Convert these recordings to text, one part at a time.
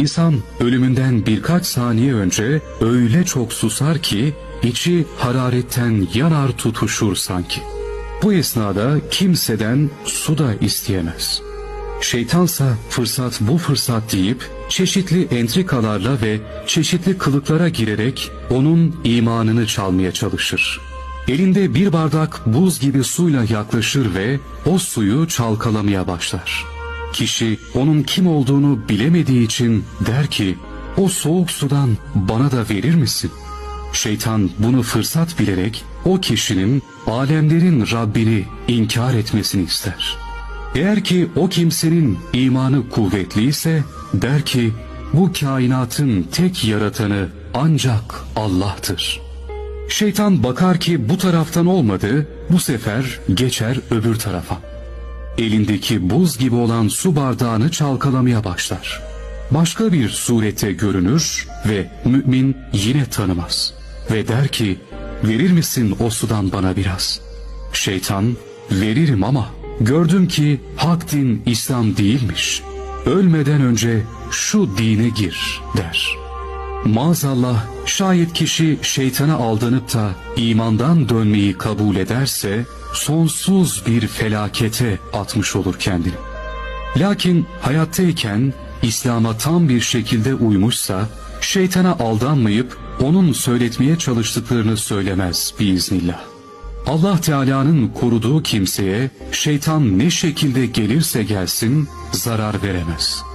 İnsan ölümünden birkaç saniye önce öyle çok susar ki içi hararetten yanar tutuşur sanki. Bu esnada kimseden su da isteyemez. Şeytansa fırsat bu fırsat deyip çeşitli entrikalarla ve çeşitli kılıklara girerek onun imanını çalmaya çalışır. Elinde bir bardak buz gibi suyla yaklaşır ve o suyu çalkalamaya başlar. Kişi onun kim olduğunu bilemediği için der ki o soğuk sudan bana da verir misin? Şeytan bunu fırsat bilerek o kişinin alemlerin Rabbini inkar etmesini ister. Eğer ki o kimsenin imanı kuvvetliyse der ki bu kainatın tek yaratanı ancak Allah'tır. Şeytan bakar ki bu taraftan olmadı bu sefer geçer öbür tarafa. Elindeki buz gibi olan su bardağını çalkalamaya başlar. Başka bir surette görünür ve mümin yine tanımaz. Ve der ki verir misin o sudan bana biraz? Şeytan veririm ama gördüm ki hak din İslam değilmiş. Ölmeden önce şu dine gir der. Maazallah şayet kişi şeytana aldanıp da imandan dönmeyi kabul ederse sonsuz bir felakete atmış olur kendini. Lakin hayattayken İslam'a tam bir şekilde uymuşsa şeytana aldanmayıp onun söyletmeye çalıştıklarını söylemez biiznillah. Allah Teala'nın koruduğu kimseye şeytan ne şekilde gelirse gelsin zarar veremez.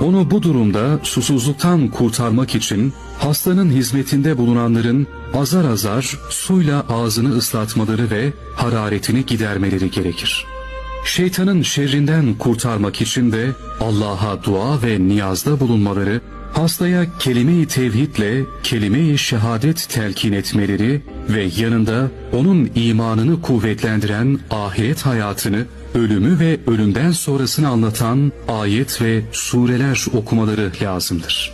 Onu bu durumda susuzluktan kurtarmak için hastanın hizmetinde bulunanların azar azar suyla ağzını ıslatmaları ve hararetini gidermeleri gerekir. Şeytanın şerrinden kurtarmak için de Allah'a dua ve niyazda bulunmaları, hastaya kelime-i tevhidle kelime-i şehadet telkin etmeleri ve yanında onun imanını kuvvetlendiren ahiret hayatını, ölümü ve ölümden sonrasını anlatan ayet ve sureler okumaları lazımdır.